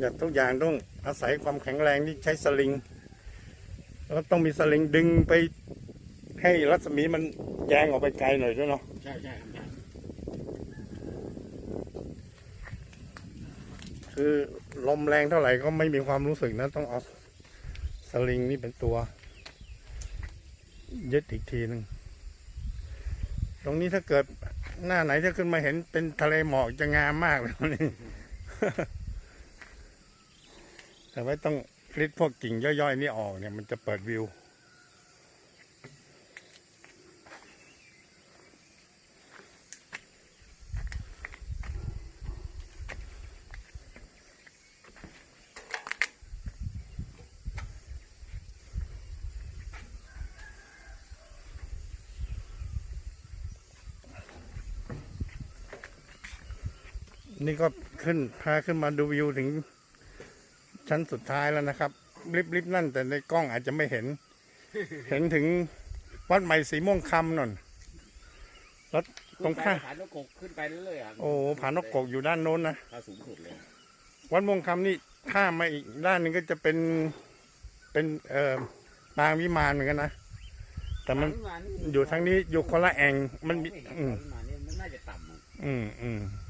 อย่างทุกอย่างต้องอาศัยความแข็งแรงที่ใช้สลิง แล้วต้องมีสลิงดึงไปให้รัศมีมันแยงออกไปไกลหน่อยด้วยเนาะใช่ใช่คือลมแรงเท่าไหร่ก็ไม่มีความรู้สึกนะต้องเอาสลิงนี่เป็นตัวยึดอีกทีหนึ่งตรงนี้ถ้าเกิดหน้าไหนจะขึ้นมาเห็นเป็นทะเลหมอกจะงามมากเลยนี่ แต่ว่าต้องคลิดพวกกิ่งย่อยๆนี่ออกเนี่ยมันจะเปิดวิว นี่ก็ขึ้นพาขึ้นมาดูวิวถึง ชั้นสุดท้ายแล้วนะครับริบริบนั่นแต่ในกล้องอาจจะไม่เห็น เห็นถึงวัดใหม่สีม่วงคำนนแล้วตรงข้างผานกกขึ้นไปเรื่อยๆครับโอ้ผานกกกอยู่ด้านโน้นนะถ้าสูงสุดเลยวัดม่วงคำนี่ข้ามมาอีกด้านหนึ่งก็จะเป็นเป็นเอ่อปางวิมานเหมือนกันนะแต่มันอยู่ทางนี้อยู่คนละแอ่งมันมีไเห็อืมวิมานนี่มันน่าจะต่ำอะอืมอืมเ